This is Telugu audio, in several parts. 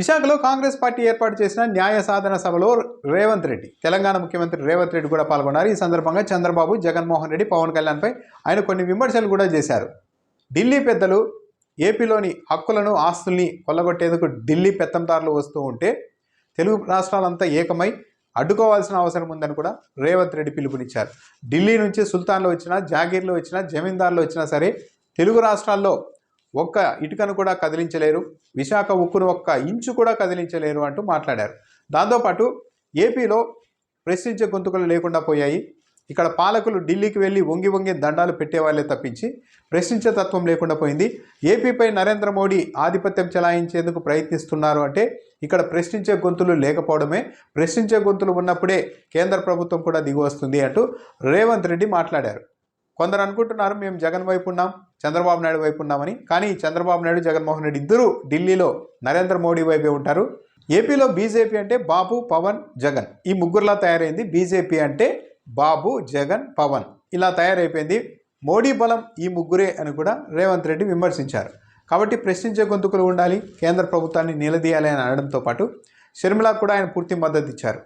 విశాఖలో కాంగ్రెస్ పార్టీ ఏర్పాటు చేసిన న్యాయ సాధన సభలో రేవంత్ రెడ్డి తెలంగాణ ముఖ్యమంత్రి రేవంత్ రెడ్డి కూడా పాల్గొన్నారు. ఈ సందర్భంగా చంద్రబాబు జగన్మోహన్ రెడ్డి పవన్ కళ్యాణ్పై ఆయన కొన్ని విమర్శలు కూడా చేశారు. ఢిల్లీ పెద్దలు ఏపీలోని హక్కులను ఆస్తుల్ని కొల్లగొట్టేందుకు ఢిల్లీ పెత్తందారులు వస్తూ ఉంటే తెలుగు రాష్ట్రాలంతా ఏకమై అడ్డుకోవాల్సిన అవసరం ఉందని కూడా రేవంత్ రెడ్డి పిలుపునిచ్చారు. ఢిల్లీ నుంచి సుల్తాన్లు వచ్చినా జాగీర్లు వచ్చినా జమీందార్లు వచ్చినా సరే తెలుగు రాష్ట్రాల్లో ఒక్క ఇటుకను కూడా కదిలించలేరు. విశాఖ ఉక్కును ఒక్క ఇంచు కూడా కదిలించలేరు అంటూ మాట్లాడారు. దాంతోపాటు ఏపీలో ప్రశ్నించే గొంతుకలు లేకుండా పోయాయి. ఇక్కడ పాలకులు ఢిల్లీకి వెళ్ళి వంగి వంగి దండాలు పెట్టేవాళ్ళే తప్పించి ప్రశ్నించే తత్వం లేకుండా పోయింది. ఏపీపై నరేంద్ర మోడీ ఆధిపత్యం చెలాయించేందుకు ప్రయత్నిస్తున్నారు అంటే ఇక్కడ ప్రశ్నించే గొంతులు లేకపోవడమే. ప్రశ్నించే గొంతులు ఉన్నప్పుడే కేంద్ర ప్రభుత్వం కూడా దిగి వస్తుంది అంటూ రేవంత్ రెడ్డి మాట్లాడారు. కొందరు అనుకుంటున్నారు మేము జగన్ వైపు ఉన్నాం చంద్రబాబు నాయుడు వైపు ఉన్నామని. కానీ చంద్రబాబు నాయుడు జగన్మోహన్ రెడ్డి ఇద్దరు ఢిల్లీలో నరేంద్ర మోడీ వైపే ఉంటారు. ఏపీలో బీజేపీ అంటే బాబు పవన్ జగన్. ఈ ముగ్గురులా తయారైంది బీజేపీ అంటే బాబు జగన్ పవన్. ఇలా తయారైపోయింది. మోడీ బలం ఈ ముగ్గురే అని కూడా రేవంత్ రెడ్డి విమర్శించారు. కాబట్టి ప్రశ్నించే గొంతుకులు ఉండాలి కేంద్ర ప్రభుత్వాన్ని నిలదీయాలి అని అనడంతో పాటు షర్మిలకు కూడా ఆయన పూర్తి మద్దతు ఇచ్చారు.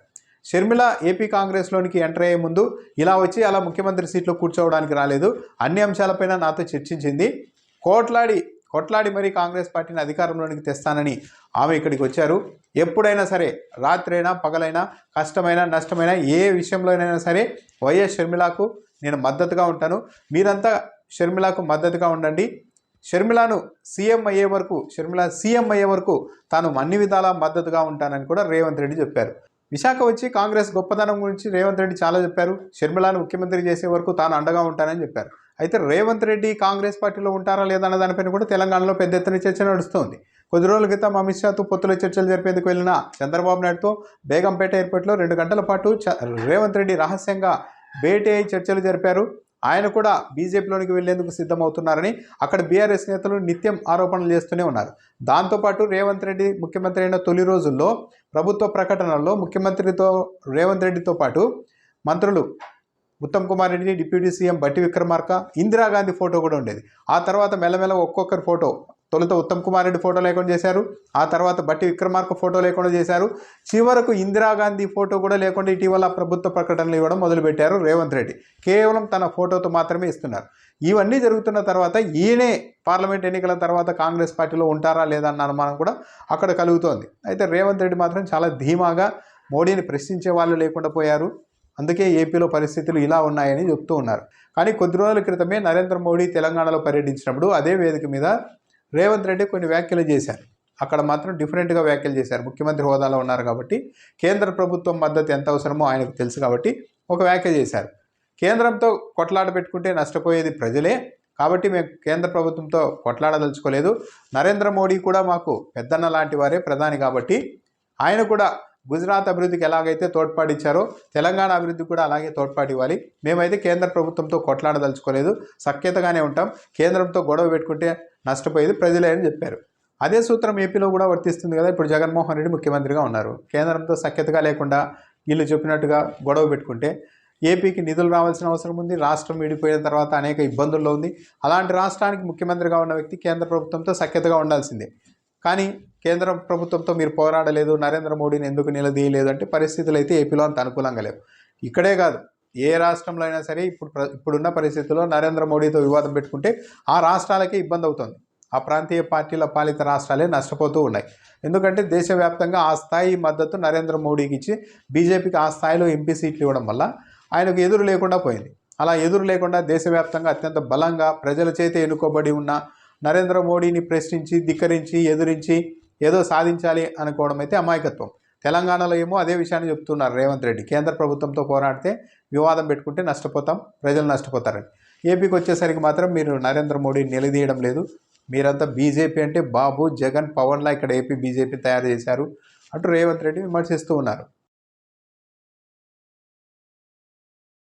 షర్మిల ఏపీ కాంగ్రెస్లోనికి ఎంటర్ అయ్యే ముందు ఇలా వచ్చి అలా ముఖ్యమంత్రి సీట్లో కూర్చోవడానికి రాలేదు. అన్ని అంశాలపైన నాతో చర్చించింది. కోట్లాడి కొట్లాడి మరీ కాంగ్రెస్ పార్టీని అధికారంలోనికి తెస్తానని ఆమె ఇక్కడికి వచ్చారు. ఎప్పుడైనా సరే రాత్రైనా పగలైనా కష్టమైనా నష్టమైనా ఏ విషయంలోనైనా సరే వైఎస్ షర్మిలకు నేను మద్దతుగా ఉంటాను. మీరంతా షర్మిలకు మద్దతుగా ఉండండి. షర్మిలాను సీఎం అయ్యే వరకు షర్మిల సీఎం అయ్యే వరకు తాను అన్ని విధాలా మద్దతుగా ఉంటానని కూడా రేవంత్ రెడ్డి చెప్పారు. విశాఖ వచ్చి కాంగ్రెస్ గొప్పదనం గురించి రేవంత్ రెడ్డి చాలా చెప్పారు. షర్మిలాను ముఖ్యమంత్రి చేసే వరకు తాను అండగా ఉంటానని చెప్పారు. అయితే రేవంత్ రెడ్డి కాంగ్రెస్ పార్టీలో ఉంటారా లేదా అన్న దానిపైన కూడా తెలంగాణలో పెద్ద ఎత్తున చర్చ నడుస్తోంది. కొద్ది రోజుల క్రితం అమిత్ షాతో పొత్తుల చర్చలు జరిపేందుకు వెళ్ళిన చంద్రబాబు నాయుడుతో బేగంపేట ఎయిర్పోర్ట్లో రెండు గంటల పాటు చ- రేవంత్ రెడ్డి రహస్యంగా భేటీ అయి చర్చలు జరిపారు. ఆయన కూడా బీజేపీలోనికి వెళ్ళేందుకు సిద్ధమవుతున్నారని అక్కడ బీఆర్ఎస్ నేతలు నిత్యం ఆరోపణలు చేస్తూనే ఉన్నారు. దాంతోపాటు రేవంత్ రెడ్డి ముఖ్యమంత్రి అయిన తొలి రోజుల్లో ప్రభుత్వ ప్రకటనల్లో ముఖ్యమంత్రితో రేవంత్ రెడ్డితో పాటు మంత్రులు Uttam Kumar Reddy deputy CM Bhatti Vikramarka Indira Gandhi photo కూడా ఉండేది. ఆ తర్వాత మెల్లమెల్ల ఒక్కొక్కరి ఫోటో తొలుత ఉత్తమ్ కుమార్ రెడ్డి ఫోటో లేకుండా చేశారు. ఆ తర్వాత బట్టి విక్రమార్క ఫోటో లేకుండా చేశారు. చివరకు ఇందిరాగాంధీ ఫోటో కూడా లేకుండా ఇటీవల ప్రభుత్వ ప్రకటనలు ఇవ్వడం మొదలుపెట్టారు రేవంత్ రెడ్డి. కేవలం తన ఫోటోతో మాత్రమే ఇస్తున్నారు. ఇవన్నీ జరుగుతున్న తర్వాత ఈయనే పార్లమెంట్ ఎన్నికల తర్వాత కాంగ్రెస్ పార్టీలో ఉంటారా లేదా అన్న అనుమానం కూడా అక్కడ కలుగుతోంది. అయితే రేవంత్ రెడ్డి మాత్రం చాలా ధీమాగా మోడీని ప్రశ్నించే వాళ్ళు లేకుండా పోయారు. అందుకే ఏపీలో పరిస్థితులు ఇలా ఉన్నాయని చెప్తూ ఉన్నారు. కానీ కొద్ది రోజుల క్రితమే నరేంద్ర మోడీ తెలంగాణలో పర్యటించినప్పుడు అదే వేదిక మీద రేవంత్ రెడ్డి కొన్ని వ్యాఖ్యలు చేశారు. అక్కడ మాత్రం డిఫరెంట్గా వ్యాఖ్యలు చేశారు. ముఖ్యమంత్రి హోదాలో ఉన్నారు కాబట్టి కేంద్ర ప్రభుత్వం మద్దతు ఎంత అవసరమో ఆయనకు తెలుసు కాబట్టి ఒక వ్యాఖ్య చేశారు. కేంద్రంతో కొట్లాట పెట్టుకుంటే నష్టపోయేది ప్రజలే కాబట్టి మేము కేంద్ర ప్రభుత్వంతో కొట్లాడదలుచుకోలేదు. నరేంద్ర మోడీ కూడా మాకు పెద్దన్న లాంటి వారే ప్రధాని కాబట్టి ఆయన కూడా గుజరాత్ అభివృద్ధికి ఎలాగైతే తోడ్పాటిచ్చారో తెలంగాణ అభివృద్ధికి కూడా అలాగే తోడ్పాటు ఇవ్వాలి మేమైతే కేంద్ర ప్రభుత్వంతో కొట్లాడదలుచుకోలేదు. సఖ్యతగానే ఉంటాం. కేంద్రంతో గొడవ పెట్టుకుంటే నష్టపోయేది ప్రజలే అని చెప్పారు. అదే సూత్రం ఏపీలో కూడా వర్తిస్తుంది కదా. ఇప్పుడు జగన్మోహన్ రెడ్డి ముఖ్యమంత్రిగా ఉన్నారు. కేంద్రంతో సఖ్యతగా లేకుండా వీళ్ళు చెప్పినట్టుగా గొడవ పెట్టుకుంటే ఏపీకి నిధులు రావాల్సిన అవసరం ఉంది. రాష్ట్రం విడిపోయిన తర్వాత అనేక ఇబ్బందుల్లో ఉంది. అలాంటి రాష్ట్రానికి ముఖ్యమంత్రిగా ఉన్న వ్యక్తి కేంద్ర ప్రభుత్వంతో సఖ్యతగా ఉండాల్సిందే. కానీ కేంద్ర ప్రభుత్వంతో మీరు పోరాడలేదు నరేంద్ర మోడీని ఎందుకు నిలదీయలేదు అంటే పరిస్థితులు అయితే ఏపీలో అంత అనుకూలంగా లేవు. ఇక్కడే కాదు ఏ రాష్ట్రంలో అయినా సరే ఇప్పుడు ప్ర- ఇప్పుడున్న పరిస్థితుల్లో నరేంద్ర మోడీతో వివాదం పెట్టుకుంటే ఆ రాష్ట్రాలకే ఇబ్బంది అవుతుంది. ఆ ప్రాంతీయ పార్టీల పాలిత రాష్ట్రాలే నష్టపోతూ ఉన్నాయి. ఎందుకంటే దేశవ్యాప్తంగా ఆ స్థాయి మద్దతు నరేంద్ర మోడీకి ఇచ్చి బీజేపీకి ఆ స్థాయిలో ఎంపీ సీట్లు ఇవ్వడం వల్ల ఆయనకు ఎదురు లేకుండా పోయింది. అలా ఎదురు లేకుండా దేశవ్యాప్తంగా అత్యంత బలంగా ప్రజల చేత ఎన్నుకోబడి ఉన్న నరేంద్ర మోడీని ప్రశ్నించి ధిక్కరించి ఎదురించి ఏదో సాధించాలి అనుకోవడం అయితే అమాయకత్వం. తెలంగాణలో ఏమో అదే విషయాన్ని చెప్తున్నారు రేవంత్ రెడ్డి. కేంద్ర ప్రభుత్వంతో పోరాడితే వివాదం పెట్టుకుంటే నష్టపోతాం ప్రజలు నష్టపోతారని. ఏపీకి వచ్చేసరికి మాత్రం మీరు నరేంద్ర మోడీని నిలదీయడం లేదు. మీరంతా బీజేపీ అంటే బాబు జగన్ పవన్లా ఇక్కడ ఏపీ బీజేపీ తయారు చేశారు అంటూ రేవంత్ రెడ్డి విమర్శిస్తూ ఉన్నారు.